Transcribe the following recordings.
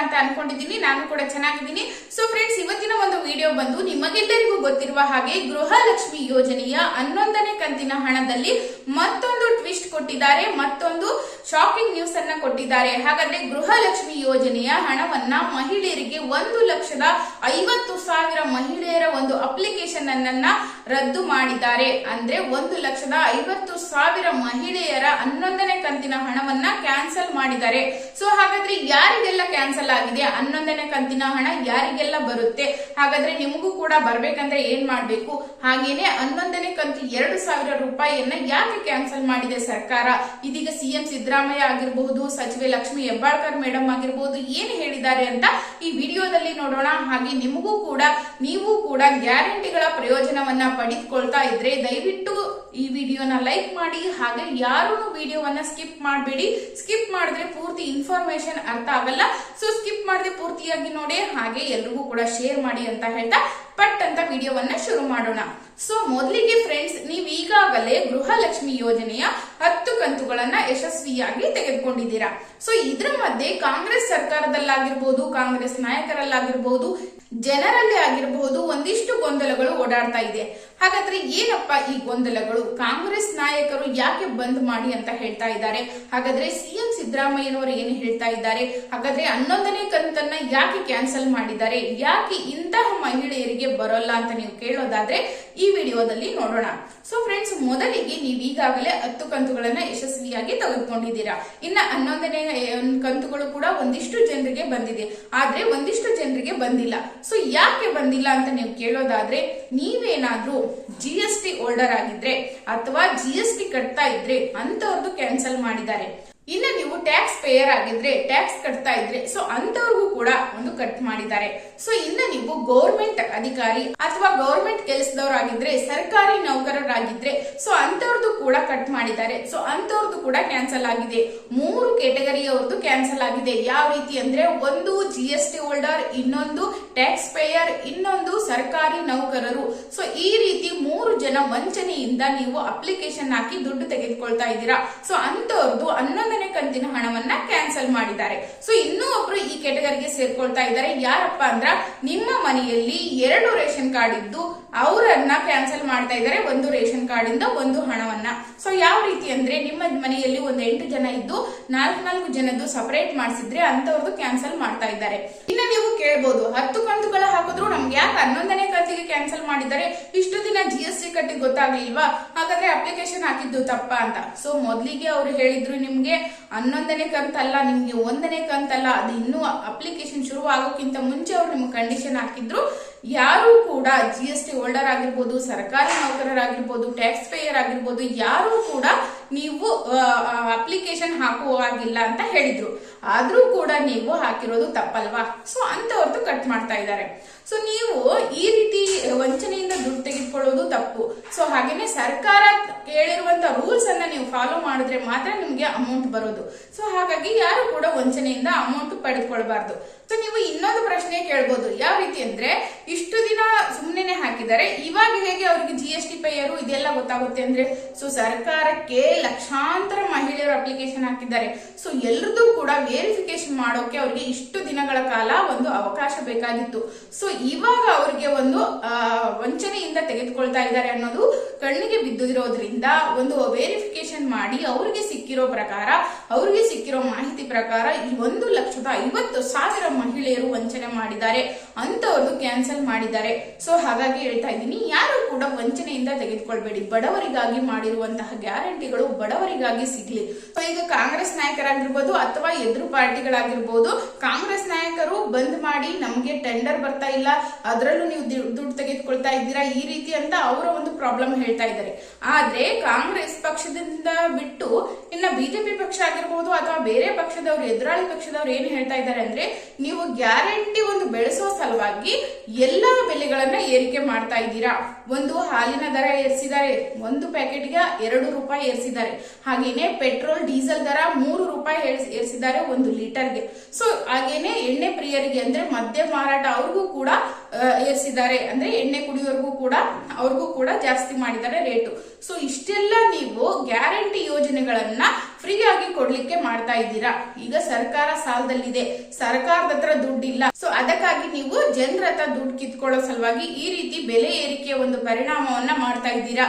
ಅಂತ ಅನ್ಕೊಂಡಿದ್ದೀನಿ ನಾನು ಕೂಡ ಚೆನ್ನಾಗಿದ್ದೀನಿ ಸೊ ಫ್ರೆಂಡ್ಸ್ ಇವತ್ತಿನ ಒಂದು ವಿಡಿಯೋ ಬಂದು ನಿಮಗೆಲ್ಲರಿಗೂ ಗೊತ್ತಿರುವ ಹಾಗೆ ಗೃಹಲಕ್ಷ್ಮಿ ಯೋಜನೆಯ ಹನ್ನೊಂದನೇ ಕಂತಿನ ಹಣದಲ್ಲಿ ಮತ್ತೊಂದು ಟ್ವಿಸ್ಟ್ ಕೊಟ್ಟಿದ್ದಾರೆ, ಮತ್ತೊಂದು ಶಾಕಿಂಗ್ ನ್ಯೂಸ್ ಅನ್ನ ಕೊಟ್ಟಿದ್ದಾರೆ. ಹಾಗಾದ್ರೆ ಗೃಹಲಕ್ಷ್ಮಿ ಯೋಜನೆಯ ಹಣವನ್ನ ಮಹಿಳೆಯರಿಗೆ ಒಂದು ಲಕ್ಷದ ಐವತ್ತು ಸಾವಿರ ಮಹಿಳೆಯರ ಒಂದು ಅಪ್ಲಿಕೇಶನ್ ಅನ್ನ ರದ್ದು ಮಾಡಿದ್ದಾರೆ. ಅಂದ್ರೆ ಒಂದು ಲಕ್ಷದ ಐವತ್ತು ಸಾವಿರ ಮಹಿಳೆಯರ ಹನ್ನೊಂದನೇ ಕಂತಿನ ಹಣವನ್ನ ಕ್ಯಾನ್ಸಲ್ ಮಾಡಿದ್ದಾರೆ. ಸೊ ಹಾಗಾದ್ರೆ ಯಾರಿಗೆಲ್ಲ ಕ್ಯಾನ್ಸಲ್ ಆಗಿದೆ? ಹನ್ನೊಂದನೇ ಕಂತಿನ ಹಣ ಯಾರಿಗೆಲ್ಲ ಬರುತ್ತೆ? ಹಾಗಾದ್ರೆ ನಿಮಗೂ ಕೂಡ ಬರ್ಬೇಕಂದ್ರೆ ಏನ್ ಮಾಡ್ಬೇಕು? ಹಾಗೇನೆ ಹನ್ನೊಂದನೇ ಕಂತು ಎರಡು ಸಾವಿರ ರೂಪಾಯಿಯನ್ನ ಯಾಕೆ ಕ್ಯಾನ್ಸಲ್ ಮಾಡಿದೆ ಸರ್ಕಾರ? ಇದೀಗ ಸಿಎಂ ಸಿದ್ದರಾಮಯ್ಯ ಆಗಿರಬಹುದು ಸಚಿವೆ ಲಕ್ಷ್ಮಿ ಹೆಬ್ಬಾಳ್ಕರ್ ಮೇಡಮ್ ಆಗಿರಬಹುದು ಏನ್ ಹೇಳಿದ್ದಾರೆ ಅಂತ ಈ ವಿಡಿಯೋದಲ್ಲಿ ನೋಡೋಣ. ಹಾಗೆ ನಿಮಗೂ ಕೂಡ, ನೀವು ಕೂಡ ಗ್ಯಾರಂಟಿಗಳ ಪ್ರಯೋಜನವನ್ನ ಪಡೆದುಕೊಳ್ತಾ ಇದ್ರೆ ದಯವಿಟ್ಟು ಈ ವಿಡಿಯೋನ ಲೈಕ್ ಮಾಡಿ, ಹಾಗೆ ಯಾರು ವಿಡಿಯೋವನ್ನ ಸ್ಕಿಪ್ ಮಾಡಬೇಡಿ. ಸ್ಕಿಪ್ ಮಾಡಿದ್ರೆ ಪೂರ್ತಿ ಇನ್ಫಾರ್ಮೇಶನ್ ಅರ್ಥ ಆಗಲ್ಲ. ಸೊ ಸ್ಕಿಪ್ ಮಾಡದೆ ಪೂರ್ತಿಯಾಗಿ ನೋಡಿ, ಹಾಗೆ ಎಲ್ರಿಗೂ ಕೂಡ ಶೇರ್ ಮಾಡಿ ಅಂತ ಹೇಳ್ತಾ ಪಟ್ ಅಂತ ವಿಡಿಯೋವನ್ನ ಶುರು ಮಾಡೋಣ. ಸೊ ಮೊದಲಿಗೆ ಫ್ರೆಂಡ್ಸ್ ನೀವು ಈಗಾಗಲೇ ಗೃಹಲಕ್ಷ್ಮಿ ಯೋಜನೆಯ ಹತ್ತು ಕಂತುಗಳನ್ನ ಯಶಸ್ವಿಯಾಗಿ ತೆಗೆದುಕೊಂಡಿದ್ದೀರಾ. ಸೊ ಇದ್ರ ಮಧ್ಯೆ ಕಾಂಗ್ರೆಸ್ ಸರ್ಕಾರದಲ್ಲಾಗಿರ್ಬೋದು, ಕಾಂಗ್ರೆಸ್ ನಾಯಕರಲ್ಲಾಗಿರ್ಬೋದು, ಜನರಲ್ಲಿ ಆಗಿರಬಹುದು ಒಂದಿಷ್ಟು ಗೊಂದಲಗಳು ಓಡಾಡ್ತಾ ಇದೆ. ಹಾಗಾದ್ರೆ ಏನಪ್ಪ ಈ ಗೊಂದಲಗಳು? ಕಾಂಗ್ರೆಸ್ ನಾಯಕರು ಯಾಕೆ ಬಂದ್ ಮಾಡಿ ಅಂತ ಹೇಳ್ತಾ ಇದ್ದಾರೆ. ಹಾಗಾದ್ರೆ ಸಿಎಂ ಸಿದ್ದರಾಮಯ್ಯನವರು ಏನು ಹೇಳ್ತಾ ಇದ್ದಾರೆ? ಹಾಗಾದ್ರೆ ಹನ್ನೊಂದನೇ ಕಂತನ್ನ ಯಾಕೆ ಕ್ಯಾನ್ಸಲ್ ಮಾಡಿದ್ದಾರೆ? ಯಾಕೆ ಇಂತಹ ಮಹಿಳೆಯರಿಗೆ ಬರೋಲ್ಲ ಅಂತ ನೀವು ಕೇಳೋದಾದ್ರೆ ಈ ವಿಡಿಯೋದಲ್ಲಿ ನೋಡೋಣ. ಸೊ ಫ್ರೆಂಡ್ಸ್ ಮೊದಲಿಗೆ ನೀವು ಈಗಾಗಲೇ ಹತ್ತು ಕಂತುಗಳನ್ನ ಯಶಸ್ವಿಯಾಗಿ ತೆಗೆದುಕೊಂಡಿದ್ದೀರಾ. ಇನ್ನ ಹನ್ನೊಂದನೇ ಕಂತುಗಳು ಕೂಡ ಒಂದಿಷ್ಟು ಜನರಿಗೆ ಬಂದಿದೆ. ಆದ್ರೆ ಒಂದಿಷ್ಟು ಜನರಿಗೆ ಬಂದಿಲ್ಲ. ಸೊ ಯಾಕೆ ಬಂದಿಲ್ಲ ಅಂತ ನೀವು ಕೇಳೋದಾದ್ರೆ, ನೀವೇನಾದ್ರೂ ಜಿ ಎಸ್ ಟಿ ಹೋಲ್ಡರ್ ಆಗಿದ್ರೆ ಅಥವಾ ಜಿ ಎಸ್ ಟಿ ಕಟ್ತಾ ಇದ್ರೆ ಅಂತವ್ರದ್ದು ಕ್ಯಾನ್ಸಲ್ ಮಾಡಿದ್ದಾರೆ. ಇನ್ನು ನೀವು ಟ್ಯಾಕ್ಸ್ ಪೇಯರ್ ಆಗಿದ್ರೆ ಟ್ಯಾಕ್ಸ್ ಕಟ್ತಾ ಇದ್ರೆ ಸೊ ಅಂತವ್ರಿಗೂ ಕೂಡ ಒಂದು ಕಟ್ ಮಾಡಿದ್ದಾರೆ. ಸೊ ಇನ್ನು ನೀವು ಗೌರ್ಮೆಂಟ್ ಅಧಿಕಾರಿ ಅಥವಾ ಗೌರ್ಮೆಂಟ್ ಕೆಲಸದವರಾಗಿದ್ರೆ, ಸರ್ಕಾರಿ ನೌಕರರಾಗಿದ್ರೆ ಸೊ ಅಂತವ್ರದ್ದು ಕೂಡ ಕಟ್ ಮಾಡಿದ್ದಾರೆ. ಸೊ ಅಂತವ್ರದ್ದು ಕೂಡ ಕ್ಯಾನ್ಸಲ್ ಆಗಿದೆ. ಮೂರು ಕೆಟಗರಿಯವ್ರದ್ದು ಕ್ಯಾನ್ಸಲ್ ಆಗಿದೆ. ಯಾವ ರೀತಿ ಅಂದ್ರೆ, ಒಂದು ಜಿ ಎಸ್ ಟಿ ಹೋಲ್ಡರ್ ಇನ್ನೊಂದು ಟ್ಯಾಕ್ಸ್ ಪೇಯರ್ ಇನ್ನೊಂದು ಸರ್ಕಾರಿ ನೌಕರರು. ಸೊ ಈ ರೀತಿ ಮೂರು ಜನ ವಂಚನೆಯಿಂದ ನೀವು ಅಪ್ಲಿಕೇಶನ್ ಹಾಕಿ ದುಡ್ಡು ತೆಗೆದುಕೊಳ್ತಾ ಇದ್ದೀರಾ. ಸೊ ಅಂತವ್ರದ್ದು ಹನ್ನೊಂದನೇ ಕಂತಿನ ಹಣವನ್ನ ಕ್ಯಾನ್ಸಲ್ ಮಾಡಿದ್ದಾರೆ. ಸೊ ಇನ್ನೂ ಒಬ್ರು ಈ ಕೆಟಗರಿಗೆ ಸೇರ್ಕೊಳ್ತಾ ಇದ್ದಾರೆ. ಯಾರಪ್ಪ ಅಂದ್ರ, ನಿಮ್ಮ ಮನೆಯಲ್ಲಿ ಎರಡು ರೇಷನ್ ಕಾರ್ಡ್ ಇದ್ದು ಅವರನ್ನ ಕ್ಯಾನ್ಸಲ್ ಮಾಡ್ತಾ ಇದ್ದಾರೆ. ಒಂದು ರೇಷನ್ ಕಾರ್ಡ್ ಇಂದ ಒಂದು ಹಣವನ್ನ. ಸೊ ಯಾವ ರೀತಿ ಅಂದ್ರೆ, ನಿಮ್ಮ ಮನೆಯಲ್ಲಿ ಒಂದು ಎಂಟು ಜನ ಇದ್ದು ನಾಲ್ಕು ನಾಲ್ಕು ಜನದ್ದು ಸಪರೇಟ್ ಮಾಡಿಸಿದ್ರೆ ಅಂತವ್ರದ್ದು ಕ್ಯಾನ್ಸಲ್ ಮಾಡ್ತಾ ಇದ್ದಾರೆ. ಇನ್ನ ನೀವು ಕೇಳ್ಬೋದು, ಹತ್ತು ಕಂತುಗಳ ಹಾಕಿದ್ರು ನಮ್ಗೆ ಯಾಕೆ ಹನ್ನೊಂದನೇ ಕಂತಿಗೆ ಕ್ಯಾನ್ಸಲ್ ಮಾಡಿದ್ದಾರೆ? ಇಷ್ಟು ದಿನ ಜಿ ಎಸ್ ಟಿ ಕಟ್ಟಿ ಗೊತ್ತಾಗ್ಲಿಲ್ವಾ? ಹಾಗಾದ್ರೆ ಅಪ್ಲಿಕೇಶನ್ ಹಾಕಿದ್ದು ತಪ್ಪ ಅಂತ. ಸೊ ಮೊದ್ಲಿಗೆ ಅವ್ರು ಹೇಳಿದ್ರು ನಿಮ್ಗೆ ಹನ್ನೊಂದನೇ ಕಂತಲ್ಲ, ನಿಮಗೆ ಒಂದನೇ ಕಂತಲ್ಲ, ಅದು ಇನ್ನೂ ಅಪ್ಲಿಕೇಶನ್ ಶುರು ಆಗೋಕ್ಕಿಂತ ಮುಂಚೆ ಅವ್ರು ನಿಮ್ಗೆ ಕಂಡೀಷನ್ ಹಾಕಿದ್ರು. ಯಾರು ಕೂಡ ಜಿ ಎಸ್ ಟಿ ಹೋಲ್ಡರ್ ಆಗಿರ್ಬೋದು, ಸರ್ಕಾರಿ ನೌಕರರಾಗಿರ್ಬೋದು ಟ್ಯಾಕ್ಸ್ ಪೇಯರ್ ಆಗಿರ್ಬೋದು, ಯಾರು ಕೂಡ ನೀವು ಅಪ್ಲಿಕೇಶನ್ ಹಾಕುವಾಗಿಲ್ಲ ಅಂತ ಹೇಳಿದ್ರು. ಆದ್ರೂ ಕೂಡ ನೀವು ಹಾಕಿರೋದು ತಪ್ಪಲ್ವಾ? ಸೊ ಅಂತವ್ರದ್ದು ಕಟ್ ಮಾಡ್ತಾ ಇದ್ದಾರೆ. ಸೊ ನೀವು ಈ ರೀತಿ ವಂಚನೆಯಿಂದ ದುಡ್ಡು ತೆಗೆದುಕೊಳ್ಳೋದು ತಪ್ಪು. ಸೊ ಹಾಗೇನೆ ಸರ್ಕಾರ ಕೇಳಿರುವಂತ ರೂಲ್ಸ್ ಅನ್ನ ನೀವು ಫಾಲೋ ಮಾಡಿದ್ರೆ ಮಾತ್ರ ನಿಮ್ಗೆ ಅಮೌಂಟ್ ಬರೋದು. ಸೊ ಹಾಗಾಗಿ ಯಾರು ಕೂಡ ವಂಚನೆಯಿಂದ ಅಮೌಂಟ್ ಪಡೆದುಕೊಳ್ಬಾರ್ದು. ಸೊ ನೀವು ಇನ್ನೊಂದು ಪ್ರಶ್ನೆ ಕೇಳ್ಬೋದು. ಯಾವ ರೀತಿ ಅಂದ್ರೆ, ಇಷ್ಟು ದಿನ ಸುಮ್ಮನೆ ಹಾಕಿದ್ದಾರೆ ಇವಾಗ ಹೇಗೆ ಅವ್ರಿಗೆ ಜಿ ಎಸ್ ಟಿ ಪೇಯರು ಇದೆಲ್ಲ ಗೊತ್ತಾಗುತ್ತೆ ಅಂದ್ರೆ ಸೊ ಸರ್ಕಾರಕ್ಕೆ ಲಕ್ಷಾಂತರ ಮಹಿಳೆಯರು ಅಪ್ಲಿಕೇಶನ್ ಹಾಕಿದ್ದಾರೆ. ಸೊ ಎಲ್ರದ್ದು ಕೂಡ ವೇರಿಫಿಕೇಶನ್ ಮಾಡೋಕೆ ಅವ್ರಿಗೆ ಇಷ್ಟು ದಿನಗಳ ಕಾಲ ಒಂದು ಅವಕಾಶ ಬೇಕಾಗಿತ್ತು. ಸೊ ಇವಾಗ ಅವ್ರಿಗೆ ಒಂದು ವಂಚನೆಯಿಂದ ತೆಗೆದುಕೊಳ್ತಾ ಇದ್ದಾರೆ ಅನ್ನೋದು ಕಣ್ಣಿಗೆ ಬಿದ್ದಿರೋದ್ರಿಂದ ಒಂದು ವೇರಿಫಿಕೇಶನ್ ಮಾಡಿ ಅವ್ರಿಗೆ ಸಿಕ್ಕಿರೋ ಪ್ರಕಾರ, ಅವ್ರಿಗೆ ಸಿಕ್ಕಿರೋ ಮಾಹಿತಿ ಪ್ರಕಾರ ಈ ಒಂದು ಲಕ್ಷದ ಐವತ್ತು ಸಾವಿರ ಮಹಿಳೆಯರು ವಂಚನೆ ಮಾಡಿದ್ದಾರೆ ಅಂತವ್ರದ್ದು ಕ್ಯಾನ್ಸಲ್ ಮಾಡಿದ್ದಾರೆ. ಸೊ ಹಾಗಾಗಿ ಹೇಳ್ತಾ ಇದ್ದೀನಿ, ಯಾರು ಕೂಡ ವಂಚನೆಯಿಂದ ತೆಗೆದುಕೊಳ್ಬೇಡಿ. ಬಡವರಿಗಾಗಿ ಮಾಡಿರುವಂತಹ ಗ್ಯಾರಂಟಿಗಳು ಬಡವರಿಗಾಗಿ ಸಿಗ್ಲಿ. ಸೊ ಈಗ ಕಾಂಗ್ರೆಸ್ ನಾಯಕರಾಗಿರ್ಬೋದು ಅಥವಾ ಎದುರು ಪಾರ್ಟಿಗಳಾಗಿರ್ಬೋದು, ಕಾಂಗ್ರೆಸ್ ನಾಯಕರು ಬಂದ್ ಮಾಡಿ ನಮಗೆ ಟೆಂಡರ್ ಬರ್ತಾ ಇಲ್ಲ, ಅದರಲ್ಲೂ ನೀವು ದುಡ್ಡು ತೆಗೆದುಕೊಳ್ತಾ ಇದ್ದೀರಾ ಈ ರೀತಿ ಅಂತ ಅವರ ಒಂದು ಪ್ರಾಬ್ಲಮ್ ಹೇಳ್ತಾ ಇದ್ದಾರೆ. ಆದ್ರೆ ಕಾಂಗ್ರೆಸ್ ಪಕ್ಷದಿಂದ ಬಿಟ್ಟು ಇನ್ನ ಬಿಜೆಪಿ ಪಕ್ಷ ಆಗಿರ್ಬೋದು ಅಥವಾ ಬೇರೆ ಪಕ್ಷದವರು, ಎದುರಾಳಿ ಪಕ್ಷದವ್ರು ಏನ್ ಹೇಳ್ತಾ ಇದ್ದಾರೆ ಅಂದ್ರೆ ನೀವು ಗ್ಯಾರಂಟಿ ಒಂದು ಬೆಳೆಸೋ ಸಲುವಾಗಿ ಎಲ್ಲ ಬೆಲೆಗಳನ್ನ ಏರಿಕೆ ಮಾಡ್ತಾ ಇದ್ದೀರಾ? ಒಂದು ಹಾಲಿನ ದರ ಏರಿಸಿದ್ದಾರೆ ಒಂದು ಪ್ಯಾಕೆಟ್ಗೆ ಎರಡು ರೂಪಾಯಿ ಏರಿಸಿದ್ದಾರೆ ಹಾಗೇನೆ ಪೆಟ್ರೋಲ್, ಡೀಸೆಲ್ ದರ ಮೂರು ರೂಪಾಯಿ ಏರ್ಸ್- ಏರಿಸಿದ್ದಾರೆ ಒಂದು ಲೀಟರ್ಗೆ. ಸೊ, ಹಾಗೇನೆ ಎಣ್ಣೆ ಪ್ರಿಯರಿಗೆ ಅಂದ್ರೆ ಮದ್ಯ ಮಾರಾಟ ಅವ್ರಿಗೂ ಕೂಡ ಏರಿಸಿದ್ದಾರೆ. ಅಂದ್ರೆ ಎಣ್ಣೆ ಕುಡಿಯೋರ್ಗೂ ಕೂಡ, ಅವ್ರಿಗೂ ಕೂಡ ಜಾಸ್ತಿ ಮಾಡಿದ್ದಾರೆ ರೇಟು. ಸೊ, ಇಷ್ಟೆಲ್ಲ ನೀವು ಗ್ಯಾರಂಟಿ ಯೋಜನೆಗಳನ್ನ ಫ್ರೀ ಆಗಿ ಕೊಡ್ಲಿಕ್ಕೆ ಮಾಡ್ತಾ ಇದ್ದೀರಾ? ಈಗ ಸರ್ಕಾರ ಸಾಲದಲ್ಲಿದೆ. ಸರ್ಕಾರದ ಹತ್ರ ದುಡ್ಡಿಲ್ಲ. ಸೊ ಅದಕ್ಕಾಗಿ ನೀವು ಜನರ ಹತ್ರ ದುಡ್ಡು ಕಿತ್ಕೊಳ್ಳೋ ಸಲುವಾಗಿ ಈ ರೀತಿ ಬೆಲೆ ಏರಿಕೆಯ ಒಂದು ಪರಿಣಾಮವನ್ನ ಮಾಡ್ತಾ ಇದ್ದೀರಾ?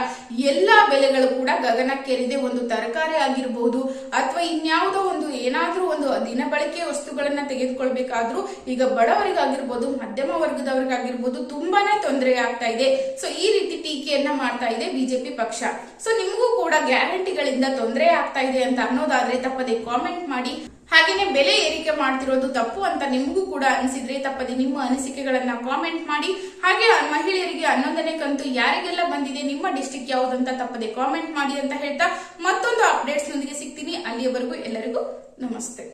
ಎಲ್ಲಾ ಬೆಲೆಗಳು ಕೂಡ ಗಗನಕ್ಕೇರಿದೆ. ಒಂದು ತರಕಾರಿ ಆಗಿರ್ಬಹುದು ಅಥವಾ ಇನ್ಯಾವುದೋ ಒಂದು ಏನಾದ್ರೂ ಒಂದು ದಿನಬಳಕೆ ವಸ್ತುಗಳನ್ನ ತೆಗೆದುಕೊಳ್ಬೇಕಾದ್ರೂ ಈಗ ಬಡವರಿಗಾಗಿರ್ಬೋದು, ಮಧ್ಯಮ ವರ್ಗದವರಿಗಾಗಿರ್ಬೋದು ತುಂಬಾನೇ ತೊಂದರೆ ಆಗ್ತಾ ಇದೆ. ಸೊ ಈ ರೀತಿ ಟೀಕೆಯನ್ನ ಮಾಡ್ತಾ ಇದೆ ಬಿಜೆಪಿ ಪಕ್ಷ. ಸೊ ನಿಮಗೂ ಕೂಡ ಗ್ಯಾರಂಟಿಗಳಿಂದ ತೊಂದರೆ ಆಗ್ತಾ ಇದೆ ಅಂತ ಅನ್ನೋದಾದ್ರೆ ತಪ್ಪದೆ ಕಾಮೆಂಟ್ ಮಾಡಿ. ಹಾಗೇನೆ ಬೆಲೆ ಏರಿಕೆ ಮಾಡ್ತಿರೋದು ತಪ್ಪು ಅಂತ ನಿಮಗೂ ಕೂಡ ಅನಿಸಿದ್ರೆ ತಪ್ಪದೆ ನಿಮ್ಮ ಅನಿಸಿಕೆಗಳನ್ನ ಕಾಮೆಂಟ್ ಮಾಡಿ. ಹಾಗೆ ಮಹಿಳೆಯರಿಗೆ ಹನ್ನೊಂದನೇ ಕಂತು ಯಾರಿಗೆಲ್ಲ ಬಂದಿದೆ, ನಿಮ್ಮ ಡಿಸ್ಟಿಕ್ ಯಾವುದಂತ ತಪ್ಪದೆ ಕಾಮೆಂಟ್ ಮಾಡಿ ಅಂತ ಹೇಳ್ತಾ ಮತ್ತೊಂದು ಅಪ್ಡೇಟ್ಸ್ ನೊಂದಿಗೆ ಸಿಗ್ತೀನಿ. ಅಲ್ಲಿಯವರೆಗೂ ಎಲ್ಲರಿಗೂ ನಮಸ್ತೆ.